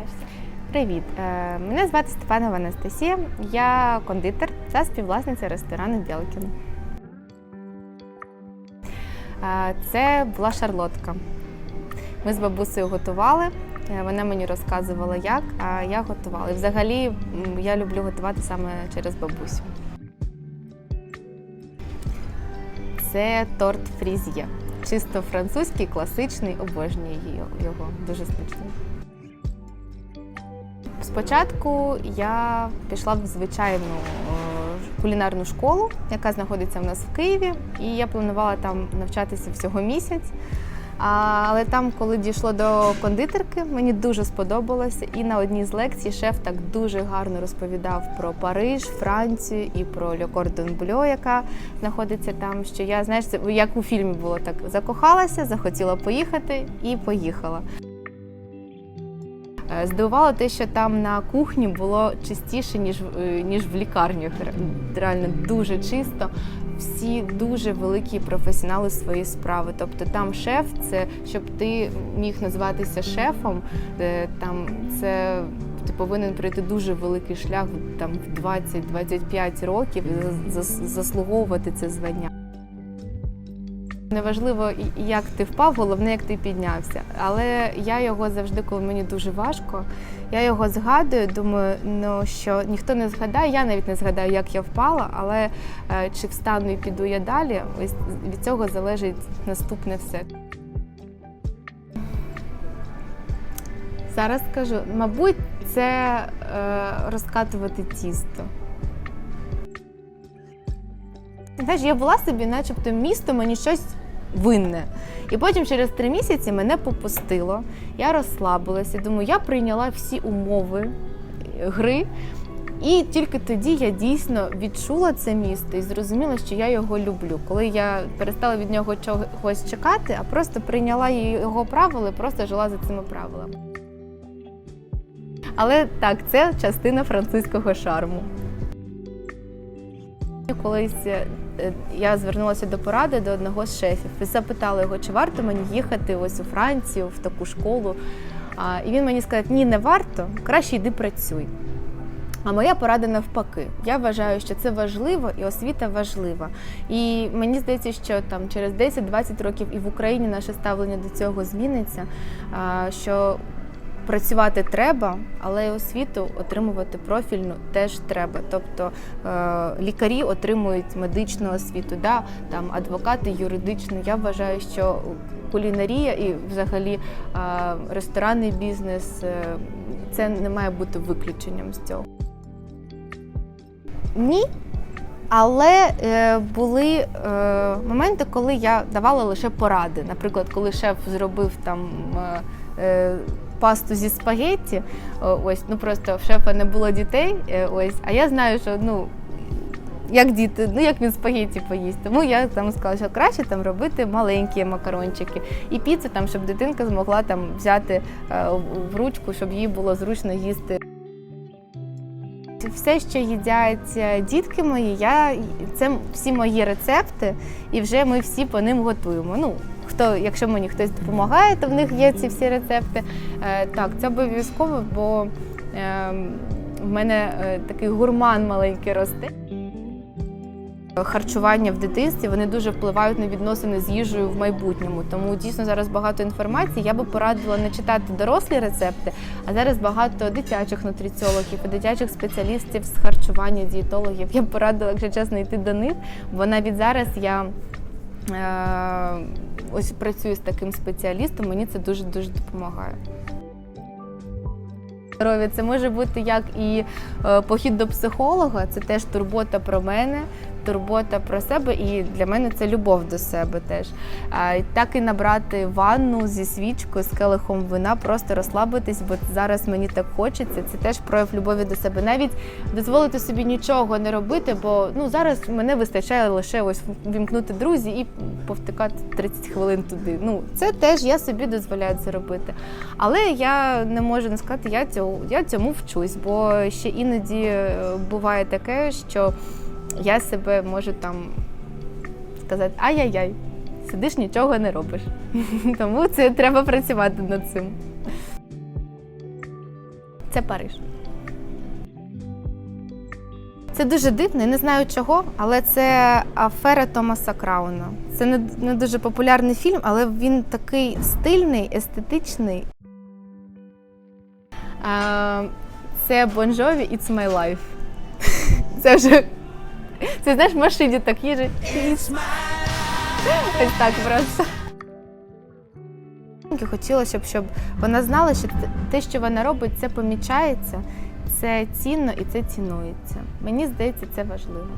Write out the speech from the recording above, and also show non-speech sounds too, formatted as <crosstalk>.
представишся. Привіт, Е, мене звати Степанова Анастасія. Я кондитер та співвласниця ресторану Бєлкін. Е, Це була шарлотка. Ми з бабусею готували. е, Вона мені розказувала, як, а я готувала. І взагалі я люблю готувати саме через бабусю. Це торт фріз'є. Чисто французький, класичний, обожнюю його. Дуже смачний. Спочатку я пішла в звичайну е, кулінарну школу, яка знаходиться в нас в Києві, і я планувала там навчатися всього місяць. Але там, коли дійшло до кондитерки, мені дуже сподобалося. І на одній з лекцій шеф так дуже гарно розповідав про Париж, Францію і про Ле Кордон Блю, яка знаходиться там. Що я, знаєш, як у фільмі було так закохалася, захотіла поїхати і поїхала. Е, Здивувало те, що там на кухні було чистіше, ніж, е, ніж в лікарнях. Реально дуже чисто. Всі дуже великі професіонали своєї справи. Тобто там шеф, це щоб ти міг назватися шефом, е, там це ти повинен пройти дуже великий шлях там в 20-25 років і зас- зас- заслуговувати це звання. Неважливо, як ти впав, головне, як ти піднявся. Але я його завжди, коли мені дуже важко, я його згадую. Думаю, ну що ніхто не згадає, я навіть не згадаю, як я впала, але е, чи встану і піду я далі, ось від цього залежить наступне все. Зараз скажу, мабуть, це е, розкатувати тісто. Знаєш, я була собі, начебто, місто мені щось винне. І потім через три місяці мене попустило. Я розслабилася. Думаю, я прийняла всі умови гри. І тільки тоді я дійсно відчула це місто і зрозуміла, що я його люблю. Коли я перестала від нього чогось чекати, а просто прийняла його правила і просто жила за цими правилами. Але так, це частина французького шарму. Колись е, я звернулася до поради до одного з шефів і запитала його, чи варто мені їхати ось у Францію в таку школу. А, І він мені сказав, ні, не варто, краще йди працюй. А моя порада навпаки. Я вважаю, що це важливо і освіта важлива. І мені здається, що там через 10-20 років і в Україні наше ставлення до цього зміниться. Що працювати треба, але й освіту отримувати профільну теж треба. Тобто е, лікарі отримують медичну освіту, да, там адвокати юридичну. Я вважаю, що кулінарія і взагалі е, ресторанний бізнес е, це не має бути виключенням з цього. Ні. Але е, були е, моменти, коли я давала лише поради. Наприклад, коли шеф зробив там е, пасту зі спагетті, ось ну просто в шефа не було дітей. е, ось, а я знаю, що ну. Як діти, ну як він спагетті поїсть. Тому я там сказала, що краще там робити маленькі макарончики і піцу, там, щоб дитинка змогла там взяти е, в ручку, щоб їй було зручно їсти. Все, що їдять е, дітки мої, я це всі мої рецепти, і вже ми всі по ним готуємо. Ну хто, якщо мені хтось допомагає, то в них є ці всі рецепти. Е, так, це обов'язково, бо е, в мене е, такий гурман маленький росте. Харчування в дитинстві вони дуже впливають на відносини з їжею в майбутньому. Тому дійсно зараз багато інформації. Я би порадила не читати дорослі рецепти, а зараз багато дитячих нутриціологів і дитячих спеціалістів з харчування, дієтологів. Я б порадила, якщо чесно, йти до них, бо навіть зараз я. Е, ось працюю з таким спеціалістом, мені це дуже дуже допомагає. Здоров'я це може бути як і е, похід до психолога, це теж турбота про мене, турбота про себе, і для мене це любов до себе теж. Так і набрати ванну зі свічкою, з келихом вина, просто розслабитись, бо зараз мені так хочеться. Це теж прояв любові до себе. Навіть дозволити собі нічого не робити, бо ну зараз мене вистачає лише ось вімкнути друзі і повтикати 30 хвилин туди. Ну це теж я собі дозволяю це робити. Але я не можу не сказати, я цього я цьому вчусь, бо ще іноді е, буває таке, що я себе можу там сказати ай-яй-яй, сидиш, нічого не робиш. <laughs> Тому це треба працювати над цим. Це Париж. Це дуже дивно, я не знаю чого, але це афера Томаса Крауна. Це не, не дуже популярний фільм, але він такий стильний, естетичний. Це Jovi It's My Life. <laughs> Це вже. <laughs> Це знаєш, в машині так їжить. Ось так просто. Хотілося б, щоб вона знала, що те, що вона робить, це помічається, це цінно і це цінується. Мені здається, це важливо.